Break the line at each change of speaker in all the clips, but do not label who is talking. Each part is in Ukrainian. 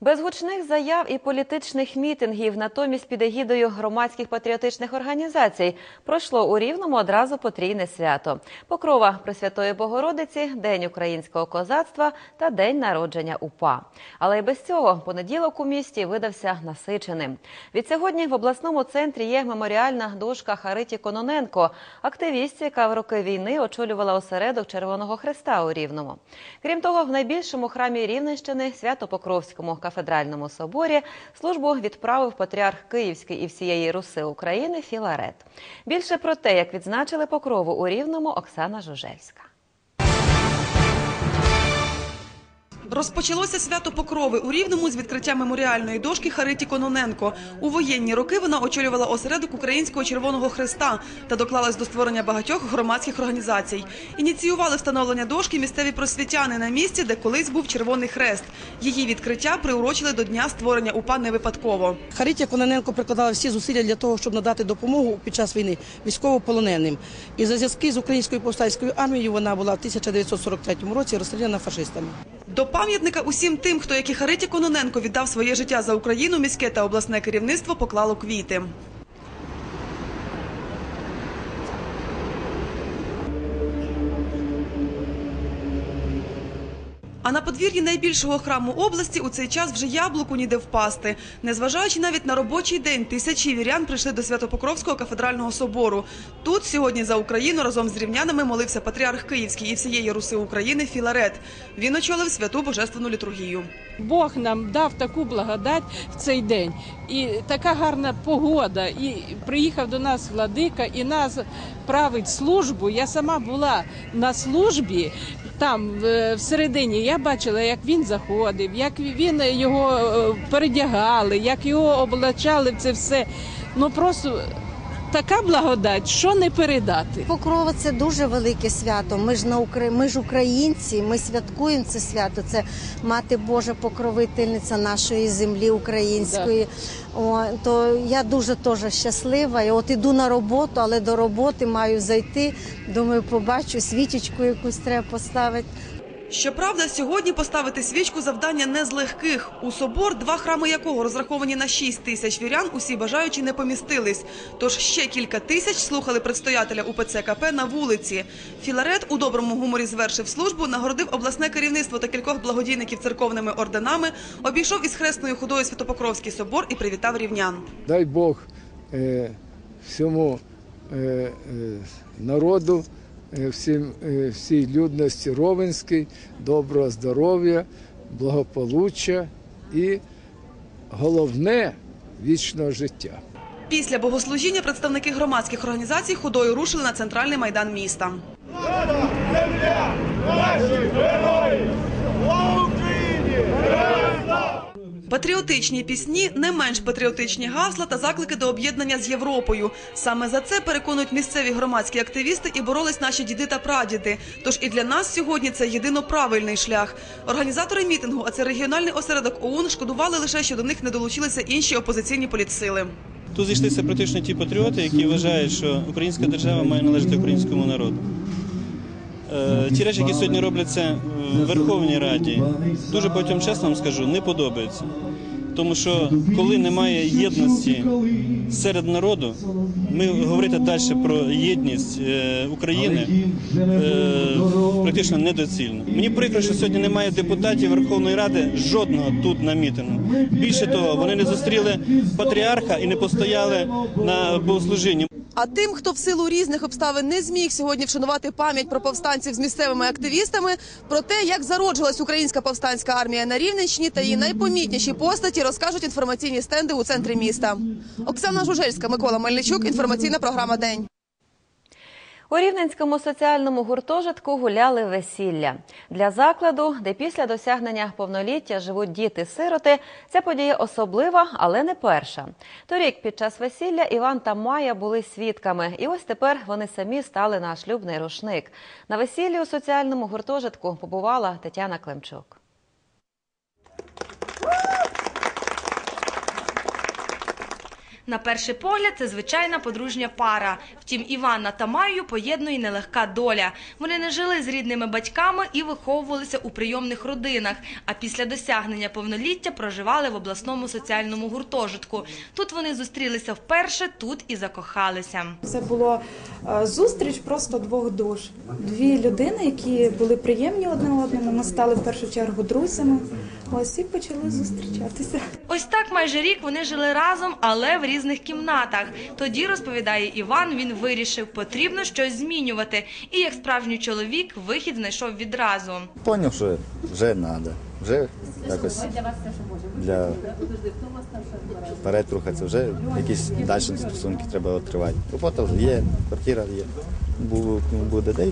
Без гучних заяв і політичних мітингів, натомість під егідою громадських патріотичних організацій, пройшло у Рівному одразу потрійне свято. Покрова Пресвятої Богородиці, День українського козацтва та День народження УПА. Але й без цього понеділок у місті видався насиченим. Відсьогодні в обласному центрі є меморіальна дошка Хариті Кононенко, активістці, яка в роки війни очолювала осередок Червоного Хреста у Рівному. Крім того, в найбільшому храмі Рівненщини Свято-Покровському кафедральному соборі службу відправив патріарх Київський і всієї Руси України Філарет. Більше про те, як відзначили покрову у Рівному, Оксана Жужельська.
Розпочалося свято Покрови у Рівному з відкриття меморіальної дошки Хариті Кононенко. У воєнні роки вона очолювала осередок Українського Червоного Хреста та доклалась до створення багатьох громадських організацій. Ініціювали встановлення дошки місцеві просвітяни на місці, де колись був Червоний Хрест. Її відкриття приурочили до дня створення УПА не випадково.
Харитя Кононенко прикладала всі зусилля для того, щоб надати допомогу під час війни військовополоненим. І за зв'язки з українською повстанською армією вона була в 1943 році розстріляна фашистами.
До пам'ятника усім тим, хто як і Хариті Кононенко віддав своє життя за Україну, міське та обласне керівництво поклало квіти. А на подвір'ї найбільшого храму області у цей час вже яблуку ніде впасти. Незважаючи навіть на робочий день, тисячі вірян прийшли до Святопокровського кафедрального собору. Тут сьогодні за Україну разом з рівнянами молився патріарх Київський і всієї Руси України Філарет. Він очолив святу божественну літургію.
Бог нам дав таку благодать в цей день, і така гарна погода. І приїхав до нас владика, і нас править службу. Я сама була на службі там всередині. Я бачила, як він заходив, як він його е, передягали, як його облачали в це все. Ну просто така благодать, що не передати.
Покрова це дуже велике свято. Ми ж на Укра... ми ж українці. Ми святкуємо це свято. Це мати Божа покровительниця нашої землі української. О, то я дуже теж щаслива. І от іду на роботу, але до роботи маю зайти. Думаю, побачу свічечку якусь треба поставити.
Щоправда, сьогодні поставити свічку завдання не з легких. У собор, два храми якого розраховані на 6 тисяч вірян, усі бажаючі не помістились. Тож ще кілька тисяч слухали предстоятеля УПЦ КП на вулиці. Філарет у доброму гуморі звершив службу, нагородив обласне керівництво та кількох благодійників церковними орденами, обійшов із хресною ходою Святопокровський собор і привітав рівнян.
дай Бог е, всьому е, е, народу, всім, е, всій людності Ровенській, доброго здоров'я, благополуччя і головне вічного життя.
Після богослужіння представники громадських організацій ходою рушили на центральний майдан міста. Патріотичні пісні, не менш патріотичні гасла та заклики до об'єднання з Європою. Саме за це переконують місцеві громадські активісти і боролись наші діди та прадіди. Тож і для нас сьогодні це єдино правильний шлях. Організатори мітингу, а це регіональний осередок ОУН, шкодували лише, що до них не долучилися інші опозиційні політсили.
Тут зійшлися практично ті патріоти, які вважають, що українська держава має належати українському народу. Е, Ті речі, які сьогодні робляться в Верховній Раді, дуже багатьом чесно вам скажу, не подобаються. Тому що коли немає єдності серед народу, ми говорити далі про єдність е, України е, практично недоцільно. Мені прикро, що сьогодні немає депутатів Верховної Ради жодного тут на мітингу. Більше того, вони не зустріли патріарха і не постояли на богослужінні.
А тим, хто в силу різних обставин не зміг сьогодні вшанувати пам'ять про повстанців з місцевими активістами, про те, як зароджувалась українська повстанська армія на Рівненщині та її найпомітніші постаті, розкажуть інформаційні стенди у центрі міста. Оксана Жужельська, Микола Мельничук. Інформаційна програма День.
У Рівненському соціальному гуртожитку гуляли весілля. Для закладу, де після досягнення повноліття живуть діти-сироти, ця подія особлива, але не перша. Торік під час весілля Іван та Майя були свідками, і ось тепер вони самі стали на шлюбний рушник. На весіллі у соціальному гуртожитку побувала Тетяна Климчук.
На перший погляд, це звичайна подружня пара. Втім, Іванна та Майю поєднує нелегка доля. Вони не жили з рідними батьками і виховувалися у прийомних родинах. А після досягнення повноліття проживали в обласному соціальному гуртожитку. Тут вони зустрілися вперше, тут і закохалися.
Це було е, зустріч просто двох душ. Дві людини, які були приємні одне одному. Ми стали в першу чергу друзями. Ось і почали зустрічатися.
Ось так майже рік вони жили разом, але в різних кімнатах. Тоді розповідає Іван, він вирішив, потрібно щось змінювати. І як справжній чоловік, вихід знайшов відразу.
Поняв, що вже треба, вже якось для вперед рухатися, вже якісь далі стосунки треба відкривати. Робота вже є, квартира є. Буде де,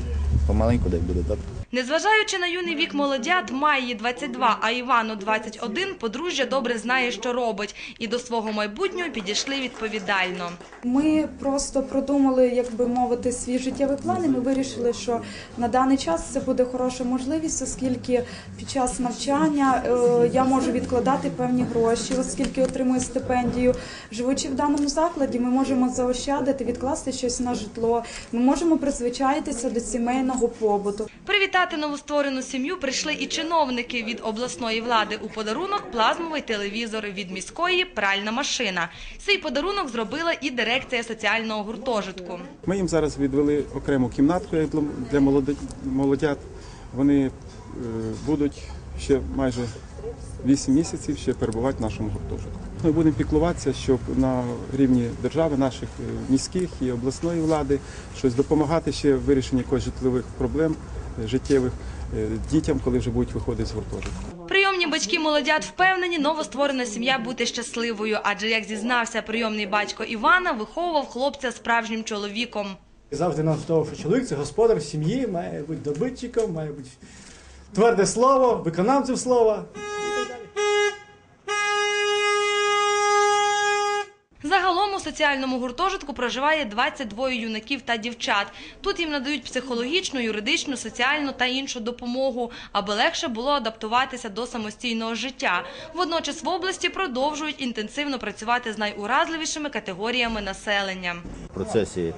помаленьку де буде добре.
Незважаючи на юний вік молодят, Майї 22, а Івану 21, подружжя добре знає, що робить, і до свого майбутнього підійшли відповідально.
Ми просто продумали, як би мовити, свій життєвий план. і Ми вирішили, що на даний час це буде хороша можливість, оскільки під час навчання е, я можу відкладати певні гроші, оскільки отримую стипендію. Живучи в даному закладі, ми можемо заощадити, відкласти щось на житло. Ми можемо призвичаїтися до сімейного побуту.
Привітати новостворену сім'ю прийшли і чиновники від обласної влади у подарунок плазмовий телевізор від міської пральна машина. Свій подарунок зробила і дирекція соціального гуртожитку.
Ми їм зараз відвели окрему кімнатку для- молодят. Вони е, будуть ще майже 8 місяців ще перебувати в нашому гуртожитку. Ми будемо піклуватися, щоб на рівні держави, наших е, міських і обласної влади щось допомагати ще в вирішенні якихось житлових проблем життєвих е, дітям, коли вже будуть виходити з гуртожитку.
Прийомні батьки молодят впевнені, новостворена сім'я буде щасливою, адже як зізнався прийомний батько Івана, виховував хлопця справжнім чоловіком.
Завжди нам того, що чоловік це господар сім'ї, має бути добитчиком, має бути тверде слово, виконавцем слова.
Соціальному гуртожитку проживає 22 юнаків та дівчат. Тут їм надають психологічну, юридичну, соціальну та іншу допомогу, аби легше було адаптуватися до самостійного життя. Водночас в області продовжують інтенсивно працювати з найуразливішими категоріями населення.
Процесі е,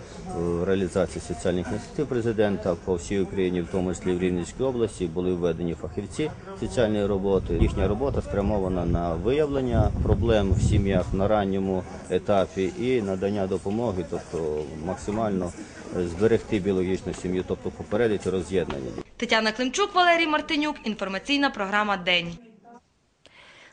реалізації соціальних ініціатив президента по всій Україні, в тому числі в Рівненській області, були введені фахівці соціальної роботи. Їхня робота спрямована на виявлення проблем в сім'ях на ранньому етапі і надання допомоги, тобто максимально зберегти біологічну сім'ю, тобто попередити роз'єднання.
Тетяна Климчук, Валерій Мартинюк. Інформаційна програма День.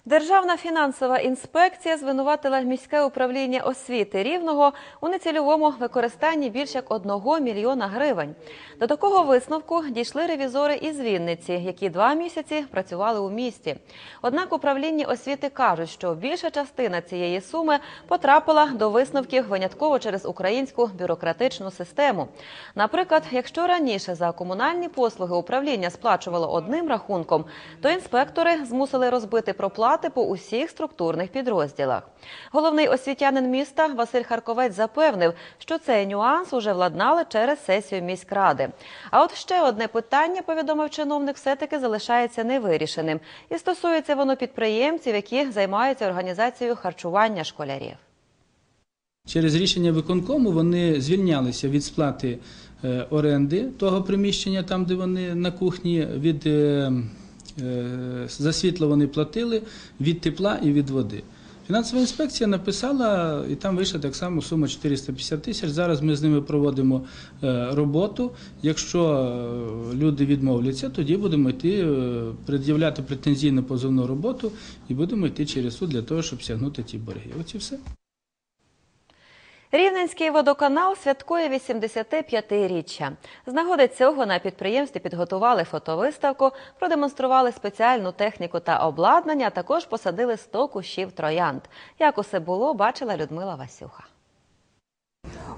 Державна фінансова інспекція звинуватила міське управління освіти Рівного у нецільовому використанні більш як одного мільйона гривень. До такого висновку дійшли ревізори із Вінниці, які два місяці працювали у місті. Однак управлінні освіти кажуть, що більша частина цієї суми потрапила до висновків винятково через українську бюрократичну систему. Наприклад, якщо раніше за комунальні послуги управління сплачувало одним рахунком, то інспектори змусили розбити проплати по усіх структурних підрозділах. Головний освітянин міста Василь Харковець запевнив, що цей нюанс уже владнали через сесію міськради. А от ще одне питання, повідомив чиновник, все-таки залишається невирішеним. І стосується воно підприємців, які займаються організацією харчування школярів.
Через рішення виконкому вони звільнялися від сплати е, оренди того приміщення, там де вони на кухні, від е, за світло вони платили, від тепла і від води. Фінансова інспекція написала, і там вийшла так само сума 450 тисяч. Зараз ми з ними проводимо е, роботу. Якщо е, люди відмовляться, тоді будемо йти е, пред'являти претензійну позовну роботу і будемо йти через суд для того, щоб стягнути ті борги. Ось і все.
Рівненський водоканал святкує 85-річчя. З нагоди цього на підприємстві підготували фотовиставку, продемонстрували спеціальну техніку та обладнання, також посадили 100 кущів троянд. Як усе було, бачила Людмила Васюха.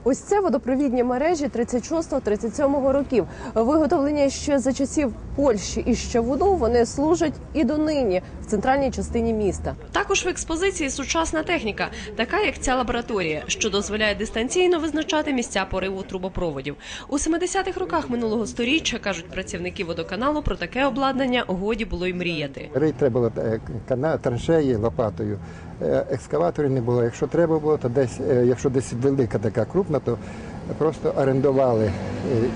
Ось це водопровідні мережі 36-37 років. Виготовлення ще за часів Польщі і ще воду вони служать і донині. В центральній частині міста.
Також в експозиції сучасна техніка, така як ця лабораторія, що дозволяє дистанційно визначати місця пориву трубопроводів. У 70-х роках минулого сторіччя кажуть працівники водоканалу про таке обладнання годі було й мріяти.
Рить треба було е, кана, траншеї лопатою. Е, Екскаваторів не було. Якщо треба було, то десь, е, якщо десь велика така крупна, то просто орендували.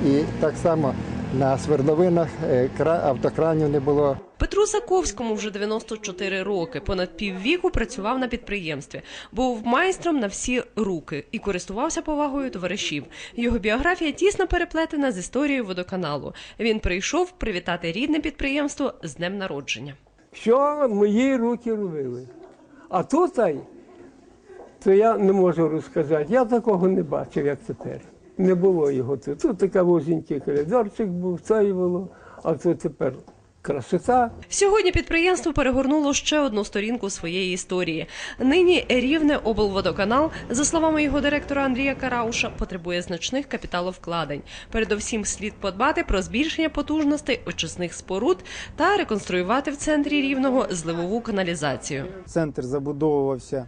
І так само на свердловинах е, автокранів не було.
Петру Саковському вже 94 роки. Понад піввіку працював на підприємстві, був майстром на всі руки і користувався повагою товаришів. Його біографія тісно переплетена з історією водоканалу. Він прийшов привітати рідне підприємство з днем народження.
Що мої руки робили. А тут, то я не можу розказати. Я такого не бачив, як тепер. Не було його тут. Тут така вузенький коридорчик був, це і було, а тут тепер красота.
Сьогодні підприємство перегорнуло ще одну сторінку своєї історії. Нині рівне облводоканал, за словами його директора Андрія Карауша, потребує значних капіталовкладень. Передовсім слід подбати про збільшення потужностей очисних споруд та реконструювати в центрі рівного зливову каналізацію.
Центр забудовувався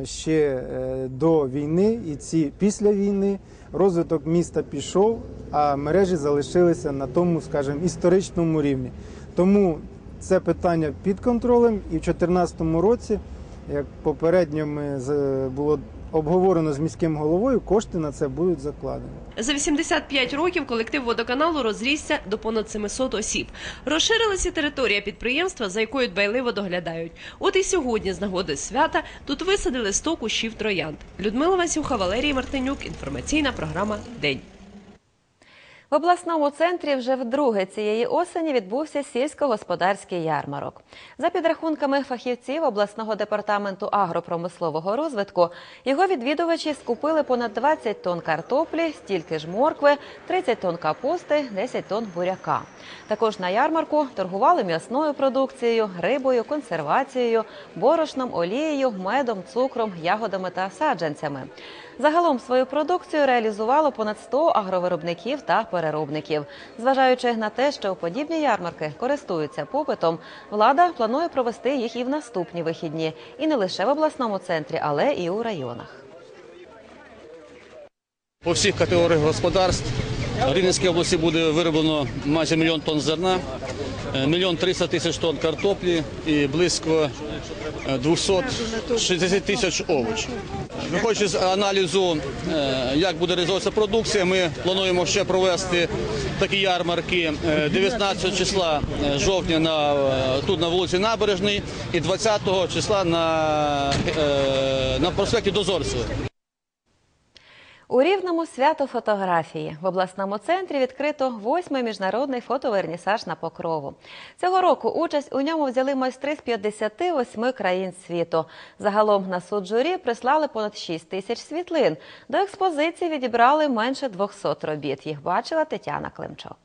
е, ще е, до війни і ці після війни. Розвиток міста пішов, а мережі залишилися на тому, скажімо, історичному рівні. Тому це питання під контролем, і в 2014 році, як попередньо ми було обговорено з міським головою, кошти на це будуть закладені.
За 85 років колектив водоканалу розрісся до понад 700 осіб. Розширилася територія підприємства, за якою дбайливо доглядають. От і сьогодні, з нагоди свята, тут висадили 100 кущів троянд. Людмила Васюха, Валерій Мартинюк. Інформаційна програма День.
В обласному центрі вже вдруге цієї осені відбувся сільськогосподарський ярмарок. За підрахунками фахівців обласного департаменту агропромислового розвитку, його відвідувачі скупили понад 20 тонн картоплі, стільки ж моркви, 30 тонн капусти, 10 тонн буряка. Також на ярмарку торгували м'ясною продукцією, рибою, консервацією, борошном, олією, медом, цукром, ягодами та саджанцями. Загалом свою продукцію реалізувало понад 100 агровиробників та переробників. Зважаючи на те, що подібні ярмарки користуються попитом, влада планує провести їх і в наступні вихідні, і не лише в обласному центрі, але і у районах.
По всіх категоріях господарств в Рівненській області буде вироблено майже мільйон тонн зерна, е, мільйон 300 тисяч тонн картоплі і близько 260 тисяч овочів. Виходячи з аналізу, е, як буде реалізовуватися продукція, ми плануємо ще провести такі ярмарки е, 19 числа е, жовтня на, е, тут на вулиці Набережний і 20 числа на, е, на проспекті Дозорцева.
У Рівному свято фотографії в обласному центрі відкрито восьмий міжнародний фотовернісаж на покрову. Цього року участь у ньому взяли майстри з 58 країн світу. Загалом на суд журі прислали понад 6 тисяч світлин. До експозиції відібрали менше 200 робіт. Їх бачила Тетяна Климчок.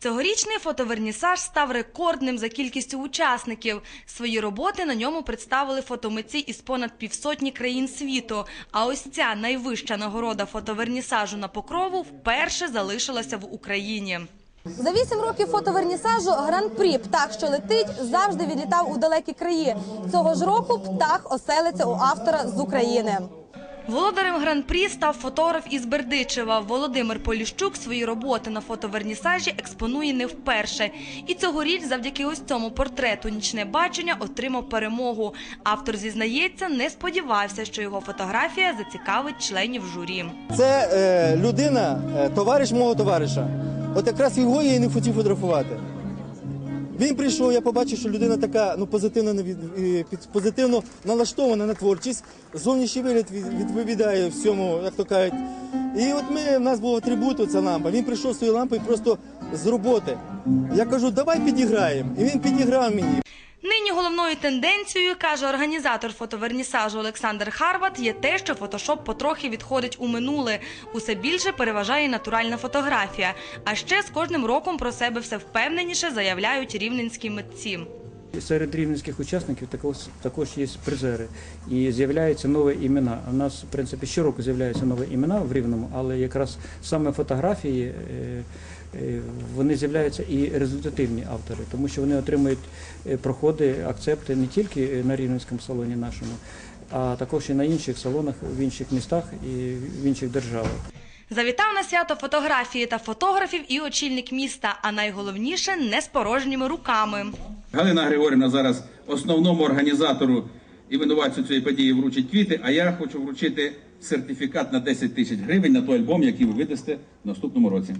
Цьогорічний фотовернісаж став рекордним за кількістю учасників. Свої роботи на ньому представили фотомитці із понад півсотні країн світу. А ось ця найвища нагорода фотовернісажу на покрову вперше залишилася в Україні.
За вісім років фотовернісажу гран-прі птах, що летить, завжди відлітав у далекі краї. Цього ж року птах оселиться у автора з України.
Володарем гран-прі став фотограф із Бердичева. Володимир Поліщук свої роботи на фотовернісажі експонує не вперше. І цьогоріч завдяки ось цьому портрету «Нічне бачення» отримав перемогу. Автор зізнається, не сподівався, що його фотографія зацікавить членів журі.
Це е, людина, е, товариш мого товариша. От якраз його я і не хотів фотографувати. Він прийшов, я побачив, що людина така ну, позитивно, позитивно налаштована на творчість. Зовнішній вигляд від- відповідає всьому, як то кажуть. І от ми, в нас був атрибут, ця лампа. Він прийшов з лампою просто з роботи. Я кажу, давай підіграємо. І він підіграв мені.
Нині головною тенденцією, каже організатор фотовернісажу Олександр Харват, є те, що фотошоп потрохи відходить у минуле. Усе більше переважає натуральна фотографія. А ще з кожним роком про себе все впевненіше заявляють рівненські митці.
Серед рівненських учасників також, також є призери і з'являються нові імена. У нас, в принципі, щороку з'являються нові імена в Рівному, але якраз саме фотографії е, вони з'являються і результативні автори, тому що вони отримують е, проходи, акцепти не тільки на рівненському салоні нашому, а також і на інших салонах в інших містах і в інших державах.
Завітав на свято фотографії та фотографів і очільник міста, а найголовніше не з порожніми руками.
Галина Григорівна зараз основному організатору і винуватцю цієї події вручить квіти, а я хочу вручити сертифікат на 10 тисяч гривень на той альбом, який ви видасте в наступному році.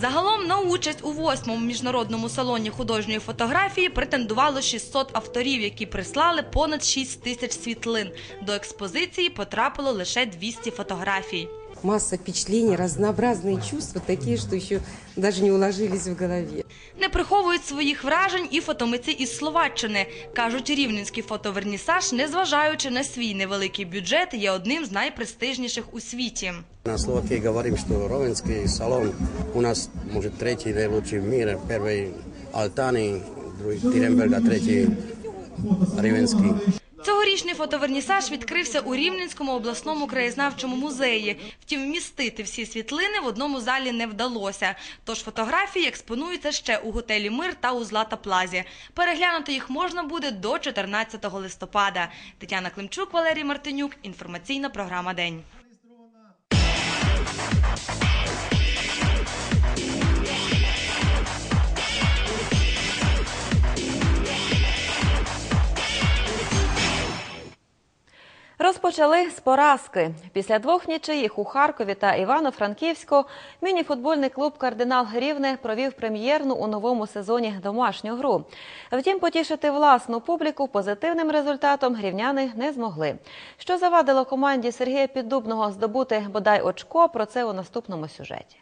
Загалом на участь у восьмому міжнародному салоні художньої фотографії претендувало 600 авторів, які прислали понад 6 тисяч світлин. До експозиції потрапило лише 200 фотографій.
Масса впечатлений, разнообразные чувства, такие, что еще даже не уложились в голове.
Не приховують своїх вражень і фотомитці із Словаччини. Кажуть, рівненський фотовернісаж, незважаючи на свій невеликий бюджет, є одним з найпрестижніших у світі.
На Словакии говорим, что Ровенский салон у нас, может, третий наилучший в мире. Первый Алтани, другой Тиренберг, а третий Ривенский.
Цьогорічний фотовернісаж відкрився у Рівненському обласному краєзнавчому музеї. Втім, вмістити всі світлини в одному залі не вдалося. Тож фотографії експонуються ще у готелі Мир та у Злата Плазі. Переглянути їх можна буде до 14 листопада. Тетяна Климчук, Валерій Мартинюк. Інформаційна програма День.
Розпочали з поразки. Після двох нічиїх у Харкові та Івано-Франківську міні-футбольний клуб Кардинал Рівне провів прем'єрну у новому сезоні домашню гру. Втім, потішити власну публіку позитивним результатом рівняни не змогли. Що завадило команді Сергія Піддубного здобути бодай очко, про це у наступному сюжеті.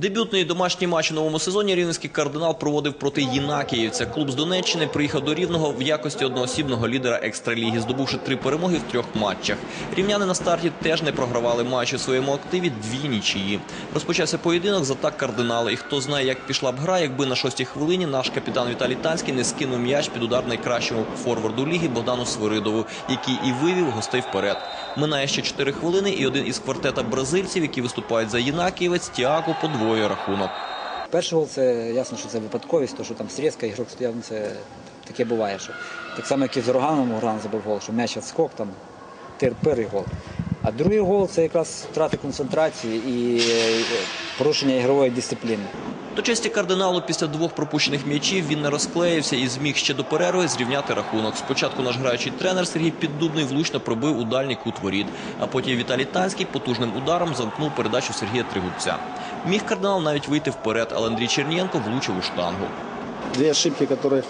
Дебютний домашній матч у новому сезоні рівненський кардинал проводив проти Єнакіївця. Клуб з Донеччини приїхав до Рівного в якості одноосібного лідера екстраліги, здобувши три перемоги в трьох матчах. Рівняни на старті теж не програвали матч у своєму активі дві нічиї. Розпочався поєдинок з атак кардинала. І хто знає, як пішла б гра, якби на шостій хвилині наш капітан Віталій Танський не скинув м'яч під удар найкращому форварду ліги Богдану Свиридову, який і вивів гостей вперед. Минає ще 4 хвилини, і один із квартета бразильців, які виступають за Єнакієвець, Тіаго подвоює рахунок.
Перший гол це ясно, що це випадковість, то що там стрізка, ігрок стояв, ну це таке буває. Що. Так само, як і з Роганом Ураган забив гол, що м'яч відскок, там тир-пир і гол. А другий гол це якраз втрати концентрації і е, порушення ігрової дисципліни.
До честі кардиналу після двох пропущених м'ячів він не розклеївся і зміг ще до перерви зрівняти рахунок. Спочатку наш граючий тренер Сергій Піддубний влучно пробив у дальній кут воріт, а потім Віталій Танський потужним ударом замкнув передачу Сергія Тригубця. Міг кардинал навіть вийти вперед, але Андрій Чернієнко влучив у штангу.
Две ошибки, которые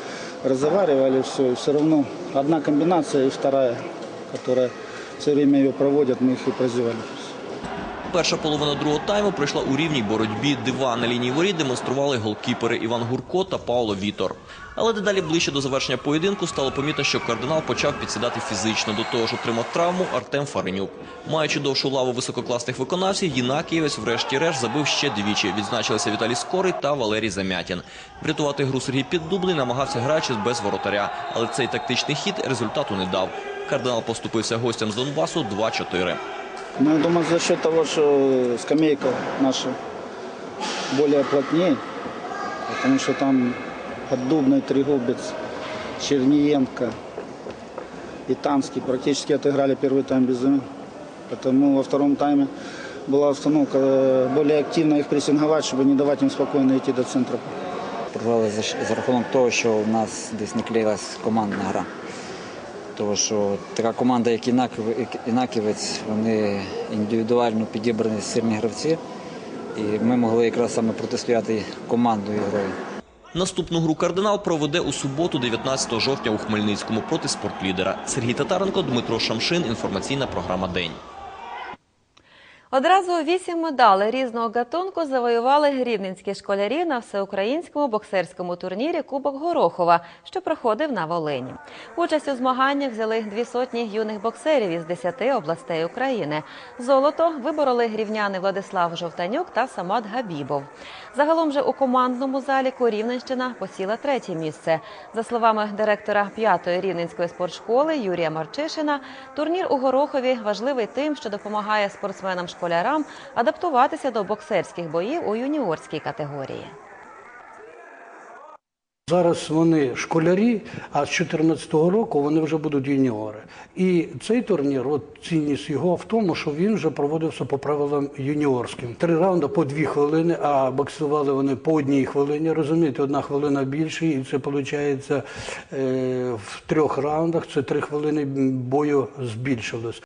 разговаривали, все, все одно одна комбинация і вторая, яка все время ее проводят, мы их и прозевали.
Перша половина другого тайму пройшла у рівній боротьбі. Дива на лінії воріт демонстрували голкіпери Іван Гурко та Пауло Вітор. Але дедалі ближче до завершення поєдинку стало помітно, що кардинал почав підсідати фізично. До того ж отримав травму Артем Фаренюк. Маючи довшу лаву висококласних виконавців, Єнакієвець врешті-решт забив ще двічі. Відзначилися Віталій Скорий та Валерій Замятін. Врятувати гру Сергій Піддубний намагався граючи без воротаря, але цей тактичний хід результату не дав. Кардинал поступився гостям з Донбасу 2-4.
Ну, я думаю, за счет того, что скамейка наша более плотнее, потому что там Поддубный, Трегубец, Черниенко и Танский практически отыграли первый тайм без замен. Потому во втором тайме была установка э, более активно их прессинговать, чтобы не давать им спокойно идти до центра.
Програли за, за рахунок того, що в нас десь не клеїлась командна гра. Тому що така команда, як Інаків- Інаківець, вони індивідуально підібрані сильні гравці. І ми могли якраз саме протистояти командою грою.
Наступну гру кардинал проведе у суботу, 19 жовтня у Хмельницькому проти спортлідера. Сергій Татаренко, Дмитро Шамшин. Інформаційна програма День.
Одразу вісім медалей різного гатунку завоювали грівненські школярі на всеукраїнському боксерському турнірі Кубок Горохова, що проходив на Волині. Участь у змаганнях взяли дві сотні юних боксерів із десяти областей України. Золото вибороли грівняни Владислав Жовтанюк та Самат Габібов. Загалом же у командному заліку Рівненщина посіла третє місце. За словами директора п'ятої рівненської спортшколи Юрія Марчишина, турнір у Горохові важливий тим, що допомагає спортсменам-школярам адаптуватися до боксерських боїв у юніорській категорії.
Зараз вони школярі, а з 2014 року вони вже будуть юніори. І цей турнір, от цінність його в тому, що він вже проводився по правилам юніорським. Три раунди по дві хвилини, а боксували вони по одній хвилині. Розумієте, одна хвилина більше, і це виходить е, в трьох раундах. Це три хвилини бою збільшилось.